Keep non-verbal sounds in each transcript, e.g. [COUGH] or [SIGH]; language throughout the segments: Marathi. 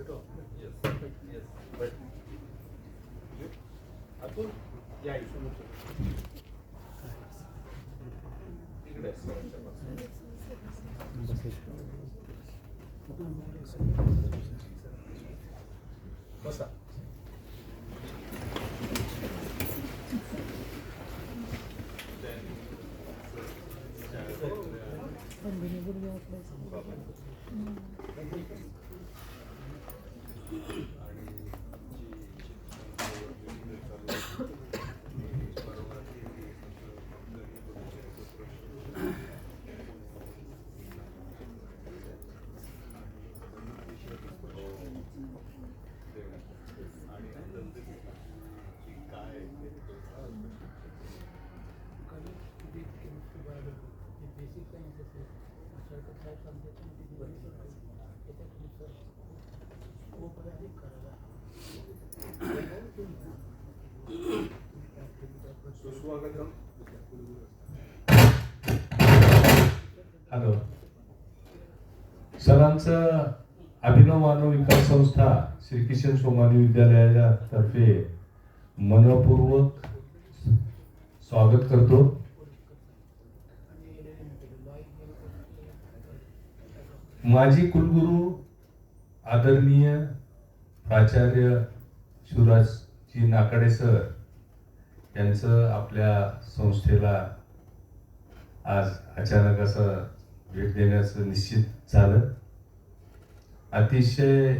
better. Yes. Yes. But Atul, yeah, you should look at it. स्वागतम. हॅलो. सरांचं अभिनव मानव विकास संस्था श्री किशन सोमानी विद्यालयाच्या तर्फे मनपूर्वक स्वागत करतो. माजी कुलगुरू आदरणीय प्राचार्य शिवराजजी नाकडे सर त्यांचं आपल्या संस्थेला आज अचानक असं भेट देण्याचं निश्चित झालं. अतिशय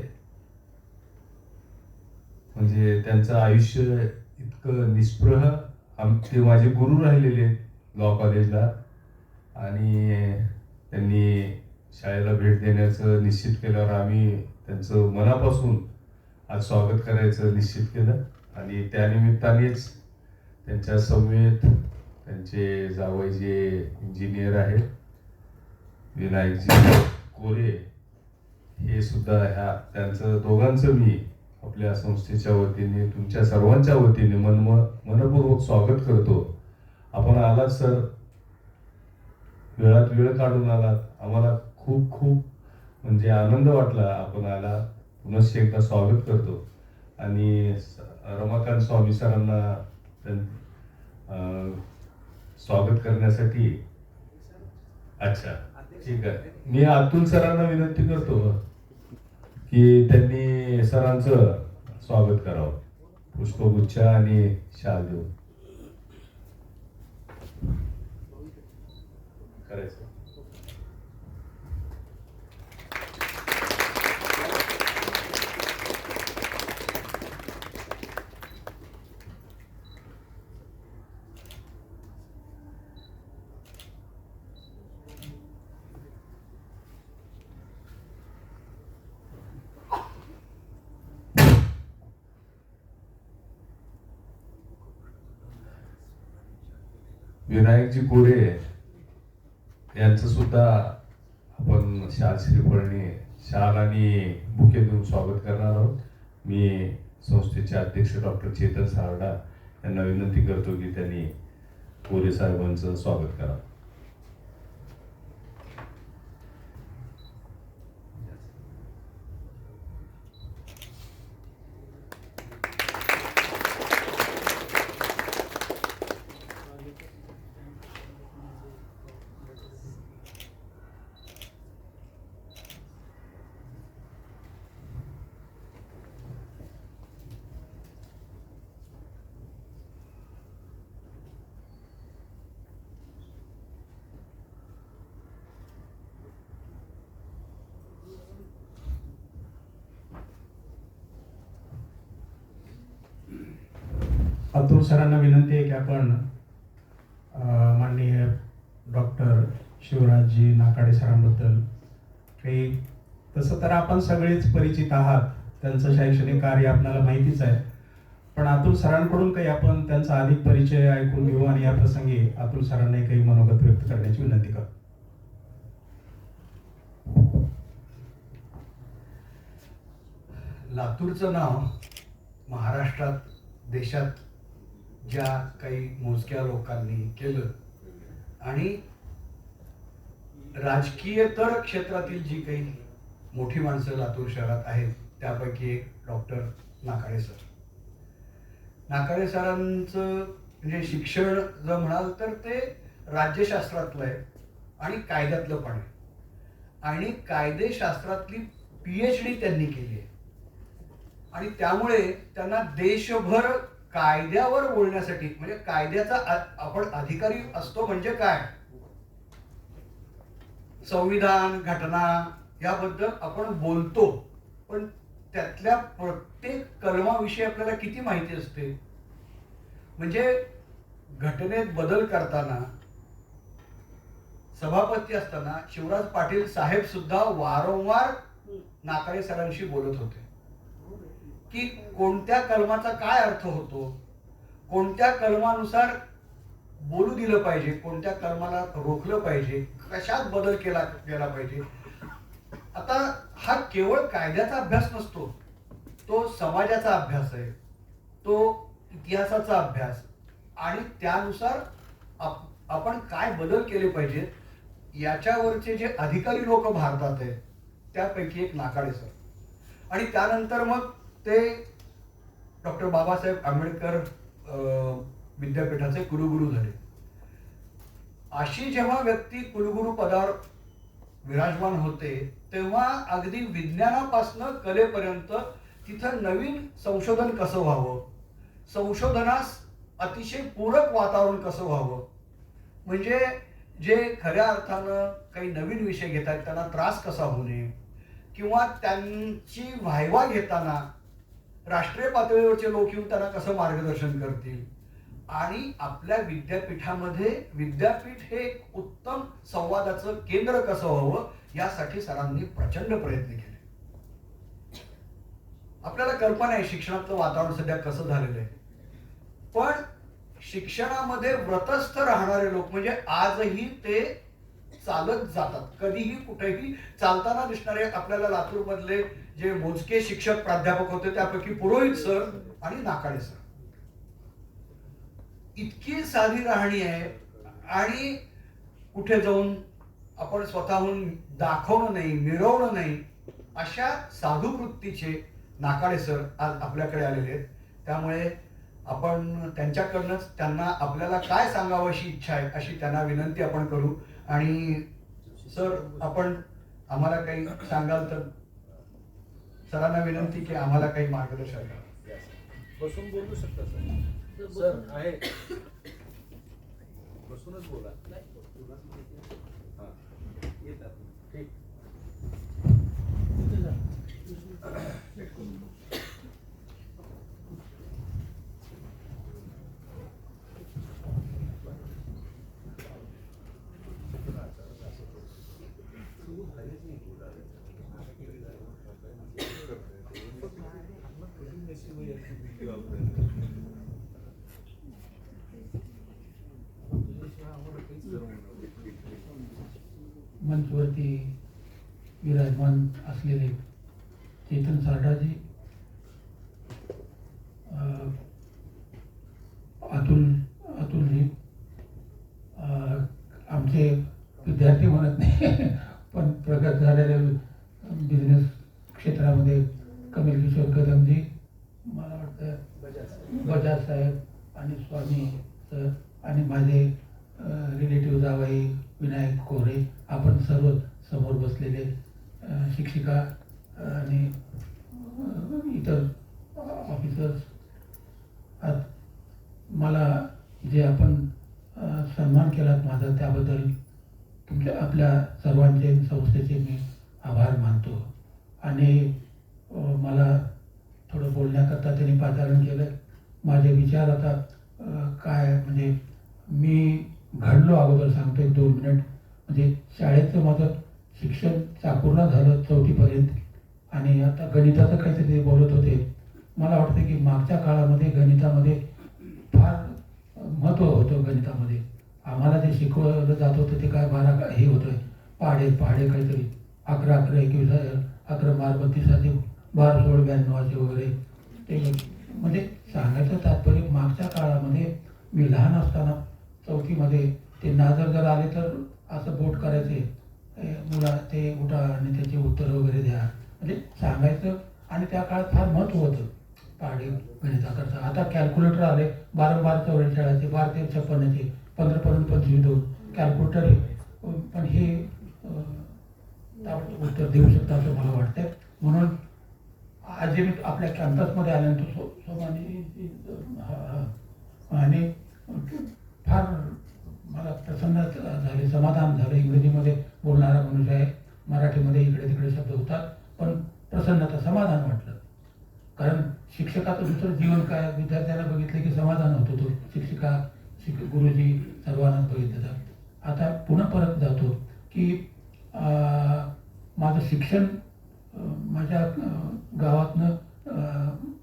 म्हणजे त्यांचं आयुष्य इतकं निष्प्रह आम ते माझे गुरु राहिलेले लॉ कॉलेजला. आणि त्यांनी शाळेला भेट देण्याचं निश्चित केल्यावर आम्ही त्यांचं मनापासून आज स्वागत करायचं निश्चित केलं. आणि त्यानिमित्तानेच त्यांच्या समवेत त्यांचे जावई जे इंजिनियर आहेत विनायकजी कोरे हे सुद्धा ह्या त्यांचं दोघांचं मी आपल्या संस्थेच्या वतीने तुमच्या सर्वांच्या वतीने मन मनपूर्वक स्वागत करतो. आपण आलात सर. वेळात वेळ काढून आलात. आम्हाला खूप खूप म्हणजे आनंद वाटला आपण आला. पुनश्च एकदा स्वागत करतो. आणि रमाकांत स्वामी सरांना त्यां- स्वागत करण्यासाठी. अच्छा ठीक आहे. मी अतुल सरांना विनंती करतो की त्यांनी सरांचं स्वागत करावं. पुष्पगुच्छ आणि शाल देऊन. करायचं? विनायकजी गोरे यांचं सुद्धा आपण शाल श्रीफळणी शाल आणि बुके देऊन स्वागत करणार आहोत. मी संस्थेचे अध्यक्ष डॉक्टर चेतन सारडा यांना विनंती करतो की त्यांनी गोरे साहेबांचं स्वागत करावं. सरांना विनंती आहे की आपण माननीय डॉक्टर शिवराजजी नाकाडे सरांबद्दल काही तसं तर आपण सगळेच परिचित आहात. त्यांचं शैक्षणिक कार्य आपल्याला माहितीच आहे. पण अतुल सरांकडून काही आपण त्यांचा अधिक परिचय ऐकून घेऊ आणि या प्रसंगी अतुल सरांनी काही मनोगत व्यक्त करण्याची विनंती करतो लातूरचं नाव महाराष्ट्रात देशात ज्या काही मोजक्या लोकांनी केलं. आणि राजकीय तर क्षेत्रातील जी काही मोठी माणसं लातूर शहरात आहेत त्यापैकी एक डॉक्टर नाकाळे सर. नाकाळे सरांचं म्हणजे शिक्षण जर म्हणाल तर ते राज्यशास्त्रातलं आहे आणि कायद्यातलं पण आहे. आणि कायदेशास्त्रातली पी एच डी त्यांनी केली आहे. आणि त्यामुळे त्यांना देशभर कायद्यावर बोलण्यासाठी म्हणजे कायद्याचा आपण अधिकारी असतो म्हणजे काय? संविधान घटना याबद्दल आपण बोलतो पण त्यातल्या प्रत्येक कलमाविषयी आपल्याला किती माहिती असते? म्हणजे घटनेत बदल करताना सभापती असताना शिवराज पाटील साहेब सुद्धा वारंवार नाकारे सरांशी बोलत होते. की कोणत्या कलमाचा काय अर्थ होतो? कोणत्या कलमानुसार बोलू दिलं पाहिजे? कोणत्या कलमाला रोखलं पाहिजे? कशात बदल केला गेला पाहिजे? आता हा केवळ कायद्याचा अभ्यास नसतो. तो समाजाचा अभ्यास आहे. तो इतिहासाचा अभ्यास. आणि त्यानुसार आप- आपण काय बदल केले पाहिजेत याच्यावरचे जे अधिकारी लोक भारतात आहेत त्यापैकी एक नाकाडे सर आणि त्यानंतर मग ते डॉक्टर बाबासाहेब आंबेडकर विद्यापीठाचे कुलगुरू झाले. अशी जेव्हा व्यक्ती कुलगुरू पदावर विराजमान होते तेव्हा अगदी विज्ञानापासनं कलेपर्यंत तिथं नवीन संशोधन कसं व्हावं? संशोधनास अतिशय पूरक वातावरण कसं व्हावं? म्हणजे जे खऱ्या अर्थानं काही नवीन विषय घेतात त्यांना त्रास कसा होऊ नये? किंवा त्यांची व्हायवा घेताना राष्ट्रीय पातळीवरचे लोक येऊन त्यांना कसं मार्गदर्शन करतील? आणि आपल्या विद्यापीठामध्ये विद्यापीठ हे एक उत्तम संवादाचं केंद्र कसं व्हावं यासाठी सरांनी प्रचंड प्रयत्न केले. आपल्याला कल्पना आहे शिक्षणातलं वातावरण सध्या कसं झालेलं आहे. पण शिक्षणामध्ये व्रतस्थ राहणारे लोक म्हणजे आजही ते चालत जातात. कधीही कुठेही चालताना दिसणारे आपल्याला लातूर मधले जे मोजके शिक्षक प्राध्यापक होते त्यापैकी पुरोहित सर आणि नाकाडे सर. इतकी साधी राहणी आहे. आणि कुठे जाऊन आपण स्वतःहून दाखवणं नाही मिरवणं नाही अशा साधू वृत्तीचे नाकाडे सर आज आपल्याकडे आलेले आहेत. त्यामुळे आपण त्यांच्याकडनंच त्यांना आपल्याला काय सांगावं अशी इच्छा आहे अशी त्यांना विनंती आपण करू. आणि सर आपण आम्हाला काही सांगाल तर सरांना विनंती की आम्हाला काही मार्गदर्शन करा. बसून बोलू शकता सर. सर आहे. बसूनच बोला. हा. येतात. ठीक. मंचवरती विराजमान असलेले चेतन सारडाजी अतुल अतुलजी आमचे विद्यार्थी म्हणत नाही पण प्रगत झालेले बिझनेस क्षेत्रामध्ये कमल किशोर कदमजी मला वाटतं बजाज साहेब आणि स्वामी सर आणि माझे रिलेटिव्ह जावाई विनायक कोरे आपण सर्व समोर बसलेले शिक्षिका आणि इतर ऑफिसर्स आत मला जे आपण सन्मान केलात माझा त्याबद्दल तुमच्या आपल्या सर्वांचे संस्थेचे मी आभार मानतो. आणि मला थोडं बोलण्याकरता त्यांनी पाचारण केलं. माझे विचार आता काय म्हणजे मी घडलो अगोदर सांगतो एक दोन मिनिट. म्हणजे शाळेचं माझं शिक्षण चाकूरला झालं चौथीपर्यंत. आणि आता गणिताचं काहीतरी ते बोलत होते. मला वाटतं की मागच्या काळामध्ये गणितामध्ये फार महत्त्व होतं गणितामध्ये. आम्हाला जे शिकवलं जात होतं ते काय बारा का- हे होतं. पहाडे पहाडे काहीतरी. अकरा अकरा एकवीस अकरा बार बत्तीसाचे बारा सोळ ब्याण्णवाचे वगैरे. ते म्हणजे सांगायचं तात्पर्य मागच्या काळामध्ये मी लहान असताना चौथीमध्ये ते नाजर जर आले तर असं बोट करायचे मुला ते उठा आणि त्याचे उत्तर वगैरे द्या. म्हणजे सांगायचं आणि त्या काळात फार महत्त्व होतं. पहाडी गणिताकरता. आता कॅल्क्युलेटर आले बारंबार चौऱ्या खेळायचे बारा ते छप्पन्नचे पंधरा पर्यंत पंचवीस दोन. कॅल्क्युलेटर आहे पण हे उत्तर देऊ शकतं असं मला वाटतं म्हणून आज जे मी आपल्या कॅम्पसमध्ये आल्यानंतर सो सोमानी आणि फार मला प्रसन्न झाले समाधान झालं. इंग्रजीमध्ये बोलणारा मनुष्य आहे मराठीमध्ये इकडे तिकडे शब्द होतात पण प्रसन्नता समाधान वाटलं कारण शिक्षकाचं दुसरं जीवन काय? विद्यार्थ्याला बघितलं की समाधान होतो तो. शिक्षिका शिक गुरुजी सर्वांनाच बघितलं तर आता पुन्हा परत जातो की माझं शिक्षण माझ्या गावातनं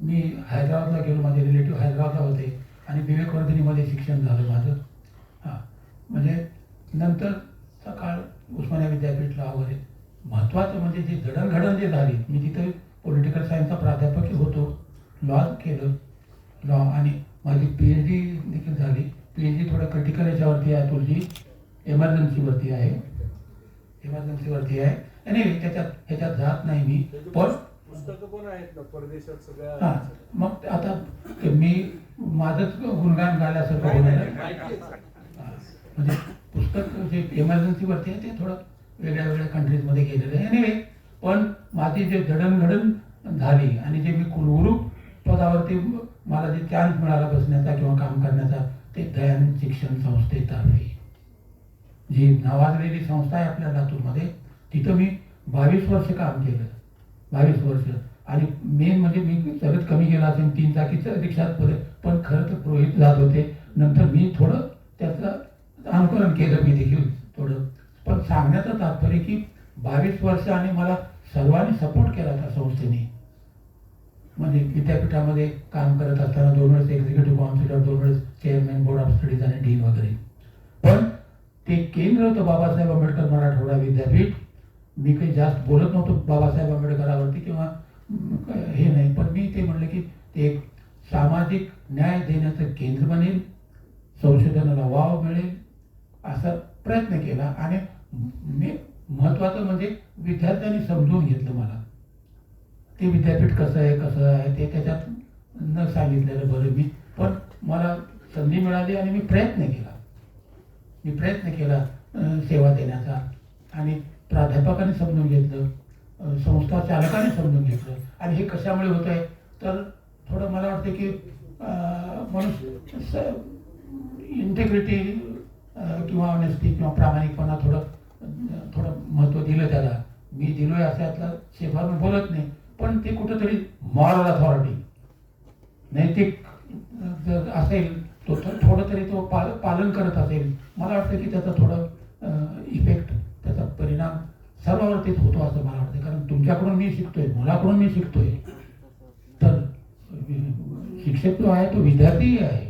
मी हैदराबादला गेलो. माझे रिलेटिव्ह हैदराबादला होते. आणि विवेकवर्धिनीमध्ये शिक्षण झालं माझं. हां. म्हणजे नंतर सकाळ उस्मानिया विद्यापीठला वगैरे. महत्त्वाचं म्हणजे जे जडणघडण जे झाली मी तिथे पॉलिटिकल सायन्सचा प्राध्यापक होतो. लॉ केलं. लॉ आणि माझी पी एच डी देखील झाली. पी एच डी थोडं क्रिटिकल याच्यावरती आहे तुझी. एमर्जन्सीवरती आहे. एमर्जन्सीवरती आहे. आणि त्याच्यात ह्याच्यात जात नाही मी. पण हां मग आता मी माझंच गुणगान. हां. म्हणजे पुस्तक जे एमर्जन्सीवरती आहे ते थोडं वेगळ्या वेगळ्या कंट्रीजमध्ये गेलेलं आहे एनिवे पण माझी जे जडणघडण झाली आणि जे मी कुलगुरू पदावरती मला जे चान्स मिळाला बसण्याचा किंवा काम करण्याचा ते दयानंद शिक्षण संस्थेतर्फे जी नावाजलेली संस्था आहे आपल्या लातूरमध्ये तिथं मी बावीस वर्ष काम केलं बावीस वर्ष. आणि मेन म्हणजे मी सगळ्यात कमी गेला असेल तीन चाकीचं रिक्षात पुढे पण खरं तर पुरोहित जात होते. नंतर मी थोडं त्याचं अनुकरण केलं मी देखील थोडं. पण सांगण्याचं तात्पर्य की बावीस वर्ष आणि मला सर्वांनी सपोर्ट केला त्या संस्थेने. म्हणजे विद्यापीठामध्ये काम करत असताना दोन वेळेस एक्झिक्युटिव्ह काउन्सिलर दोन वेळेस चेअरमॅन बोर्ड ऑफ स्टडीज आणि डीन वगैरे. पण ते केंद्र होतं बाबासाहेब आंबेडकर मराठवाडा विद्यापीठ. मी काही जास्त बोलत नव्हतो बाबासाहेब आंबेडकरावरती किंवा हे नाही पण मी ते म्हणलं की ते एक सामाजिक न्याय देण्याचं केंद्र बनेल संशोधनाला वाव मिळेल असा प्रयत्न केला. आणि मी महत्त्वाचं म्हणजे विद्यार्थ्यांनी समजून घेतलं मला. ते विद्यापीठ कसं आहे कसं आहे ते त्याच्यात न सांगितलेलं बरं मी पण मला संधी मिळाली आणि मी प्रयत्न केला. मी प्रयत्न केला सेवा देण्याचा. आणि प्राध्यापकाने समजून घेतलं संस्था चालकाने समजून घेतलं. आणि हे कशामुळे होत आहे? तर थोडं मला वाटतं की माणूस मनुष्य इंटेग्रिटी किंवा ऑनेस्टी किंवा प्रामाणिकपणा थोडं थोडं महत्त्व दिलं त्याला. मी दिलोय असं यातला शेफार मी बोलत नाही पण ते कुठंतरी मॉरल अथॉरिटी नैतिक जर असेल तो थोडं तरी तो पाल पालन करत असेल मला वाटतं की त्याचा थोडं इफेक्ट त्याचा परिणाम सर्वांवरतीच होतो असं मला वाटतं. कारण तुमच्याकडून मी शिकतोय मुलाकडून मी शिकतोय. तर शिक्षक जो आहे तो विद्यार्थीही आहे.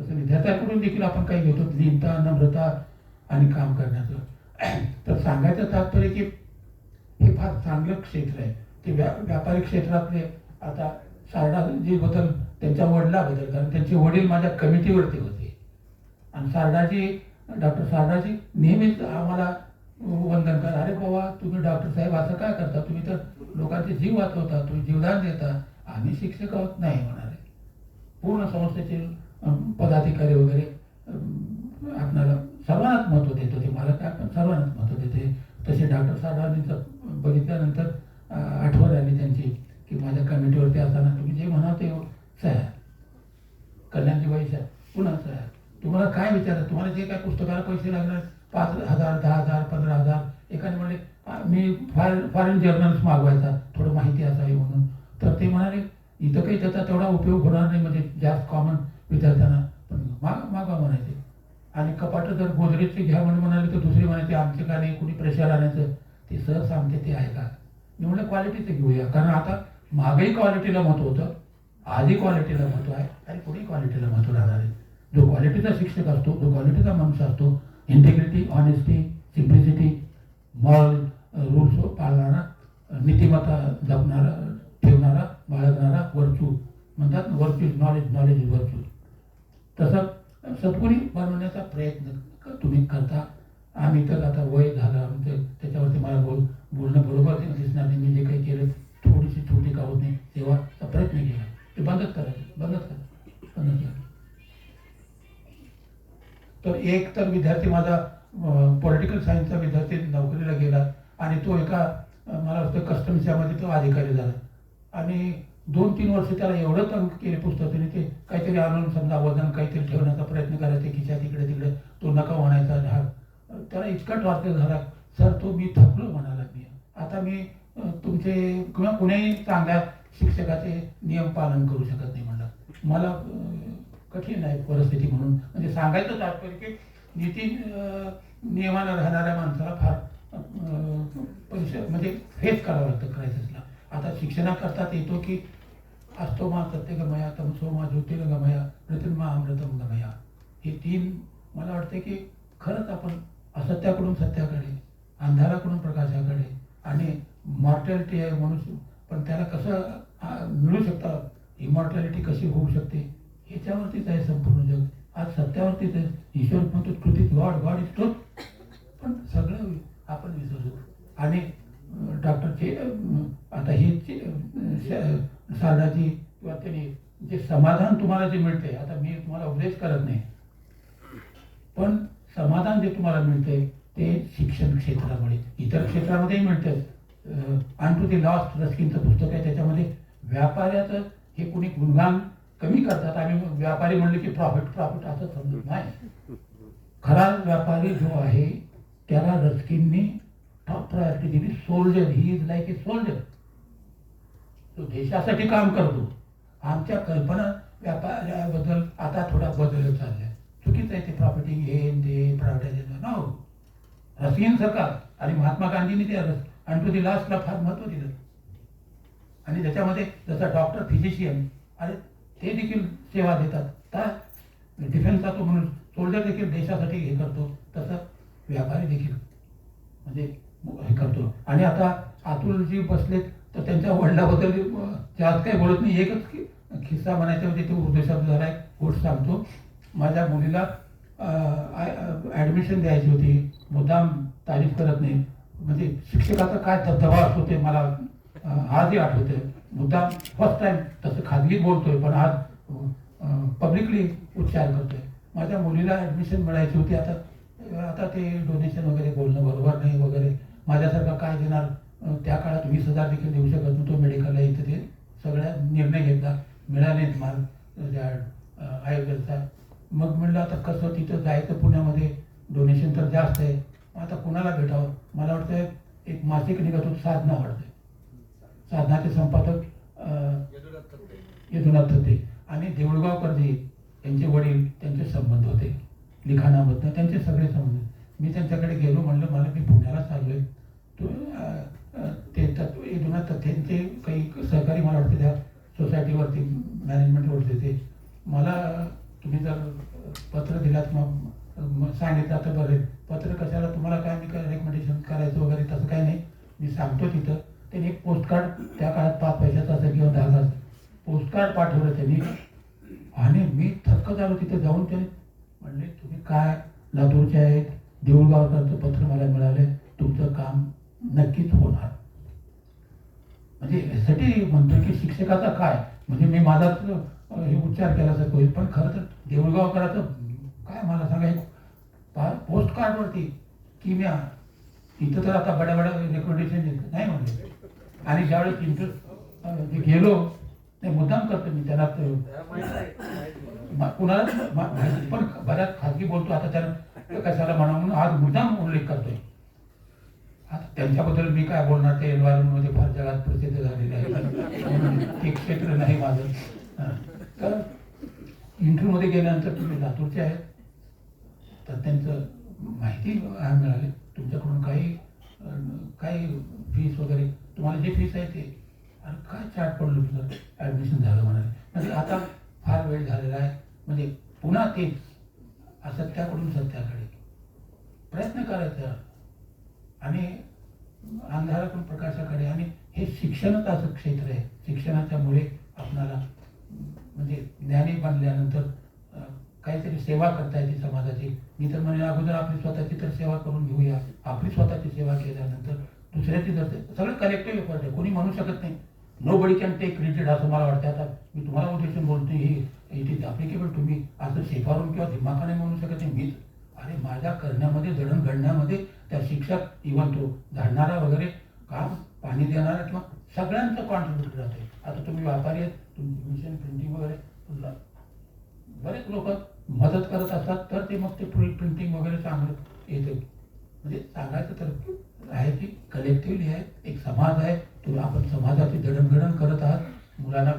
तसं विद्यार्थ्याकडून देखील आपण काही घेतो लिहिता नम्रता आणि काम करण्याचं. तर सांगायचं तात्पर्य की हे फार चांगलं क्षेत्र आहे. ते व्या व्यापारिक क्षेत्रातले आता सारडाजी बदल त्यांच्या वडिलाबद्दल. कारण त्यांचे वडील माझ्या कमिटीवरती होते. आणि सारडाजी डॉक्टर सारडाजी नेहमीच आम्हाला वंदन करा. अरे बाबा तुम्ही डॉक्टर साहेब असं काय करता? तुम्ही तर लोकांचे जीव वाचवता तुम्ही जीवदान देता. आम्ही शिक्षक आहोत. नाही म्हणाले पूर्ण संस्थेचे पदाधिकारी वगैरे आपणाला सर्वांनाच महत्त्व देत होते मला काय पण सर्वांनाच महत्त्व देते. तसे डॉक्टर साहेबांनी बघितल्यानंतर अं, आठवण आली त्यांची की माझ्या कमिटीवरती असताना तुम्ही जे म्हणा ते साहेब कल्याणची बाई साहेब पुन्हा साहेब तुम्हाला काय विचार तुम्हाला जे काय पुस्तकाला पैसे लागणार पाच हजार दहा हजार पंधरा हजार एकाने म्हणले "आ, मी फॉरेन जर्नल्स मागवायचा थोडं माहिती असावी म्हणून. तर ते म्हणाले इथं काही त्याचा तेवढा उपयोग होणार नाही म्हणजे जास्त कॉमन विद्यार्थ्यांना. पण माग मागा म्हणायचे. आणि कपाट जर गोदरेजचे घ्या म्हणून म्हणाले तर दुसरी म्हणायचे आमचे का नाही? कुणी प्रेशर आणायचं? ते सहज सांगते ते आहे का? मी म्हणलं क्वालिटीचं घेऊया. कारण आता मागही क्वालिटीला महत्त्व होतं आधी क्वालिटीला महत्त्व आहे आणि पुढे क्वालिटीला महत्त्व राहणार आहे. जो क्वालिटीचा शिक्षक असतो जो क्वालिटीचा माणूस असतो integrity honesty simplicity moral rules पाळणारा नीतिमत्ता जपणारा ठेवणारा बाळगणारा वर्चू म्हणतात ना नॉलेज नॉलेज इज वर्च्यूज तसं सद्गुणी बनवण्याचा प्रयत्न तुम्ही करता. आम्ही तर आता वय झालं आमचं त्याच्यावरती मला बोल बोलणं बरोबर दिसणार नाही मी जे काही केलं थोडीशी छोटी का होत नाही तेव्हा प्रयत्न केला. ते बंदच करायचं बंदच करायचं बंदच तर एक तर विद्यार्थी माझा पॉलिटिकल सायन्सचा विद्यार्थी नोकरीला गेला आणि तो एका मला वाटतं कस्टम्स यामध्ये तो अधिकारी झाला. आणि दोन तीन वर्ष त्याला एवढं तंग केले पुस्तकाने ते काहीतरी आणून समजा वजन काहीतरी ठेवण्याचा प्रयत्न करायचा खिशा तिकडे तिकडे तो नका म्हणायचा झाड त्याला इतका टॉर्चर झाला. सर तो मी थकलो म्हणाला मी. आता मी तुमचे किंवा कुणीही चांगल्या शिक्षकाचे नियम पालन करू शकत नाही म्हणला. मला कठीण आहे परिस्थिती म्हणून. म्हणजे सांगायचं तात्पर्य की नीती नियमानं राहणाऱ्या माणसाला फार परिसर म्हणजे फेस करावं लागतं क्रायसिसला आता शिक्षणाकरता येतो की असतो मा सत्यगमया तमसो मा ज्योतिर्गमया मृत्युर्मा अमृतम गमया. हे तीन मला वाटते की खरंच आपण असत्याकडून सत्याकडे अंधाराकडून प्रकाशाकडे आणि मॉर्टॅलिटी आहे मनुष्य. पण त्याला कसं मिळू शकतं? इमॉर्टॅलिटी कशी होऊ शकते? ह्याच्यावरतीच आहे संपूर्ण जग. आज सत्यावरतीच आहे. ईश्वर म्हणतो कृतीत गॉड गॉड इज पण सगळं आपण विसरतो आणि डॉक्टरचे आता हे जे, किंवा त्यांनी जे समाधान तुम्हाला जे मिळते आता मी तुम्हाला उपदेश करत नाही. पण समाधान जे तुम्हाला मिळते ते शिक्षण क्षेत्रामुळे इतर क्षेत्रामध्येही मिळतं अन टू दी लॉस्ट रस्किनचं पुस्तक आहे त्याच्यामध्ये व्यापाऱ्याचं हे कुणी गुणगान कमी करतात आम्ही व्यापारी म्हणले की प्रॉफिट प्रॉफिट असं समजत नाही. खरा व्यापारी जो आहे त्याला रस्किननी टॉप प्रायोरिटी दिली. Soldier he is like a soldier तो देशासाठी काम करतो. आमच्या कल्पना व्यापाराबद्दल आता थोडा बदल चाललाय. चुकीचं आहे ते प्रॉपर्टी हे न ते प्रायव्हेटायझेशन नो. रसियन सरकार आणि महात्मा गांधींनी ते आणि टू दी लास्टला फार महत्त्व दिलं. आणि त्याच्यामध्ये जसं डॉक्टर फिजिशियन आणि ते देखील सेवा देतात. तर डिफेन्सचा तो म्हणून सोल्जर देखील देशासाठी हे करतो. तसं व्यापारी देखील म्हणजे हे करतो. आणि आता अतुलजी बसलेत तर त्यांच्या वडिलाबद्दल अं, जास्त काही बोलत नाही. एकच खिस्सा म्हणायचा म्हणजे तो उर्दूशब्द झाला एक गोष्ट सांगतो. माझ्या मुलीला ॲडमिशन द्यायची होती. मुद्दाम तारीफ करत नाही. म्हणजे शिक्षकाचा काय दबदबा असतो ते मला आजही आठवते मुद्दाम फर्स्ट टाइम तसं खाजगी बोलतोय पण आज पब्लिकली उच्चार करतोय. माझ्या मुलीला ॲडमिशन मिळायची होती. आता आता ते डोनेशन वगैरे बोलणं बरोबर नाही वगैरे. माझ्यासारखा काय देणार? त्या काळात वीस हजार देखील देऊ शकत नव्हतो मेडिकलला इथं ते सगळ्या निर्णय घेतला. मिळाले माल त्या आयोगाचा. मग म्हणलं आता कसं तिथं जायचं? पुण्यामध्ये डोनेशन तर जास्त आहे. आता कुणाला भेटावं? मला वाटतं एक मासिक निघत होतं साधना वाटते साधनाचे संपादक अं, यदुनाथ थत्ते. यदुनाथ थत्ते आणि देऊळगावकरजी यांचे वडील त्यांचे संबंध होते. लिखाणामधनं त्यांचे सगळे संबंध. मी त्यांच्याकडे गेलो म्हणलं मला मी पुण्याला चाललोय. तो ते तत्व यदुनाथ तथ्यांचे काही सहकारी मला वाटते त्या सोसायटीवरती मॅनेजमेंटवरती ते. मला तुम्ही जर पत्र दिलात मग सांगितलं तर बरं. पत्र कशाला तुम्हाला काय मी रेकमेंडेशन करायचं वगैरे तसं काही नाही. मी सांगतो तिथं. त्यांनी एक पोस्टकार्ड त्या काळात पाच पैशाचं असं किंवा दहा पोस्टकार्ड पाठवलं त्यांनी आणि मी थक्क झालो तिथे जाऊन त्याने म्हणले तुम्ही काय लातूरचे आहेत देऊळगावकरचं पत्र मला मिळालं तुमचं काम नक्कीच होणार. म्हणजे यासाठी म्हणतो की शिक्षकाचा काय? म्हणजे मी माझाच हे उच्चार केल्यासारखं होईल पण खरं तर देऊळगावकराचं काय मला सांगा एक पोस्ट कार्डवरती की मी इथं तर आता बड्या बड्या रेकमेंडेशन नाही म्हणले. आणि ज्यावेळेस इंटर गेलो ते मुद्दाम करतो मी त्याला कुणाला पण बऱ्याच खाजगी बोलतो आता त्याला कशाला म्हणा म्हणून आज मुद्दाम उल्लेख करतोय. आता त्यांच्याबद्दल मी काय बोलणार ते एन्व्हायरमेंटमध्ये फार जगात प्रसिद्ध झालेले आहे ते क्षेत्र नाही माझं. तर इंटरव्ह्यूमध्ये गेल्यानंतर तुम्ही लातूरचे आहेत. तर त्यांचं माहिती मिळाली. तुमच्याकडून काही काही फीस वगैरे तुम्हाला जे फीस आहे ते. अरे काय चार्ट पडलं तुझं? ॲडमिशन झालं म्हणाले. म्हणजे आता फार वेळ झालेला आहे. म्हणजे पुन्हा तेच असत्याकडून सत्याकडे. प्रयत्न करायचा. आणि अंधारातून प्रकाशाकडे. आणि हे शिक्षणच असं क्षेत्र आहे. शिक्षणाच्यामुळे आपणाला म्हणजे ज्ञानी बनल्यानंतर काहीतरी सेवा करता येते समाजाची. मी तर म्हणे अगोदर आपली स्वतःची तर सेवा करून घेऊया. आपली स्वतःची सेवा केल्यानंतर दुसऱ्याची जर सगळं कलेक्टिव्ह एफर्ट आहे. कोणी म्हणू शकत नाही. Nobody can take credit असं मला वाटतं आता मी तुम्हाला उद्देशून बोलतोय हे इट इज अप्लिकेबल तुम्ही असं शेफारून किंवा दिमाखाने म्हणू शकत नाही. मीच. अरे माझ्या करण्यामध्ये जडण घडण्यामध्ये त्या शिक्षक इव्हन तो झाडणारा वगैरे काम पाणी देणारा किंवा सगळ्यांचं कॉन्ट्रीब्युट राहते आता तुम्ही व्यापारी आहेत तुम्ही मिशन प्रिंटिंग वगैरे बरेच लोक मदत करत असतात तर ते मग ते प्रिंटिंग वगैरे चांगलं येते म्हणजे सांगायचं तर आहे की कलेक्टिव्हली आहे एक समाज आहे तो आपण समाजाची जडणघडण करत आहात मुलांना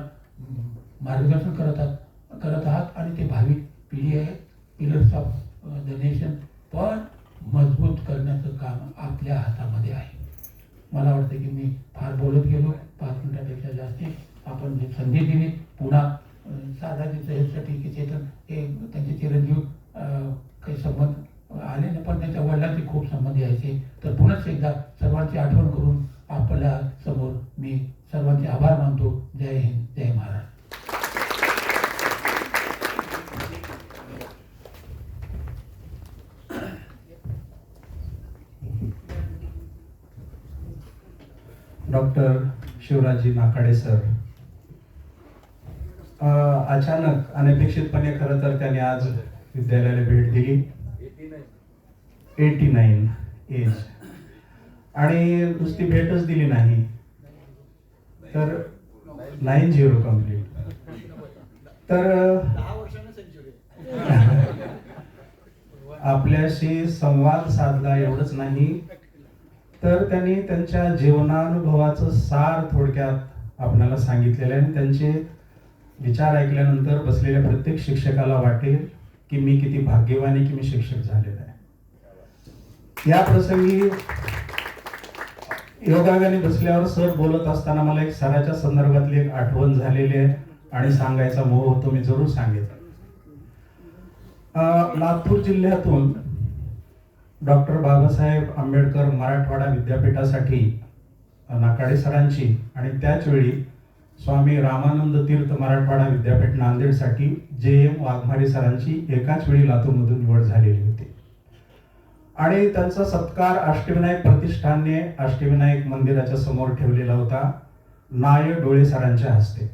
मार्गदर्शन करत आहात करत आहात आणि ते भावी पिढी आहे. पिलर्स ऑफ द नेशन पण मजबूत करण्याचं काम आपल्या हातामध्ये आहे मला वाटतं की मी फार बोलत गेलो पाच मिनिटापेक्षा जास्ती आपण जी संधी दिली पुन्हा अं, साधा ह्यासाठी की चेतन हे त्यांचे चिरंजीव अं, काही संबंध आले नाही पण त्यांच्या वडिलांचे खूप संबंध यायचे तर पुन्हाच एकदा सर्वांची आठवण करून आपल्यासमोर मी सर्वांचे आभार मानतो जय हिंद जय महाराष्ट्र डॉक्टर शिवराजी नाकाडे सर अ, अचानक अनपेक्षितपणे खरं तर त्यांनी आज विद्यालयाला भेट दिली eighty nine eighty nine age आणि नुसती भेटच दिली नाही. तर नाईन झिरो कंप्लीट तर [LAUGHS] आपल्याशी संवाद साधला एवढंच नाही. तर त्यांनी त्यांच्या जीवनानुभवाचं सार थोडक्यात आपल्याला सांगितलेलं आहे. आणि त्यांचे विचार ऐकल्यानंतर बसलेल्या प्रत्येक शिक्षकाला वाटेल की मी किती भाग्यवान आहे की मी शिक्षक झालेलो आहे. या प्रसंगी योगायोगाने बसल्यावर सर बोलत असताना मला एक सराच्या संदर्भातली एक आठवण झालेली आहे आणि सांगायचा मोह होतो मी जरूर सांगेन. लातूर जिल्ह्यातून डॉक्टर बाबासाहेब आंबेडकर मराठवाडा विद्यापीठासाठी नाकाडे सरांची आणि त्याच वेळी स्वामी रामानंद तीर्थ मराठवाडा विद्यापीठ नांदेडसाठी जे एम वाघमारे सरांची एकाच वेळी लातूरमधून निवड झालेली होती. आणि त्यांचा सत्कार अष्टविनायक प्रतिष्ठानने अष्टविनायक मंदिराच्या समोर ठेवलेला होता नाय डोळे सरांच्या हस्ते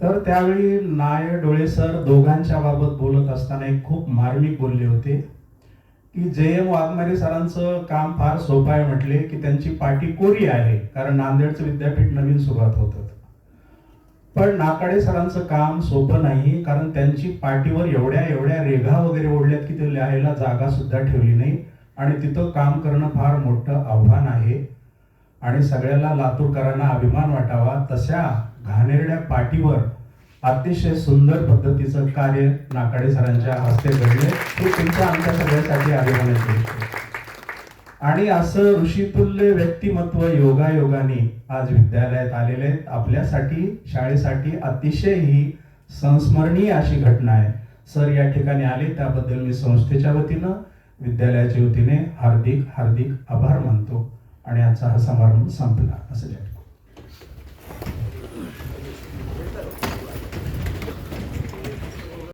तर त्यावेळी नाय डोळे सर दोघांच्या बाबत बोलत असताना एक खूप मार्मिक बोलले होते की जे एम वाघमारे सरांचं काम फार सोपं आहे म्हटले की त्यांची पाठी कोरी आहे कारण नांदेडचं विद्यापीठ नवीन सुरुवात होतं. पण नाकाडे सरांचं काम सोपं नाही कारण त्यांची पाठीवर एवढ्या एवढ्या रेघा वगैरे ओढल्यात की ते लिहायला जागा सुद्धा ठेवली नाही. आणि तिथं काम करणं फार मोठं आव्हान आहे. आणि सगळ्याला लातूरकरांना अभिमान वाटावा. तशा घाणेरड्या पाठीवर अतिशय सुंदर पद्धतीचं कार्य नाकाडे सरांच्या हस्ते घडले. हे तुमच्या आमच्या सगळ्यासाठी अभिमानाची गोष्ट. आणि असं ऋषितुल्य व्यक्तिमत्व योगायोगाने आज विद्यालयात आलेले आहेत. आपल्यासाठी शाळेसाठी अतिशय ही संस्मरणीय अशी घटना आहे. सर या ठिकाणी आले त्याबद्दल मी संस्थेच्या वतीनं विद्यालयाच्या वतीने हार्दिक हार्दिक आभार मानतो. आणि आजचा हा समारंभ संपला. असं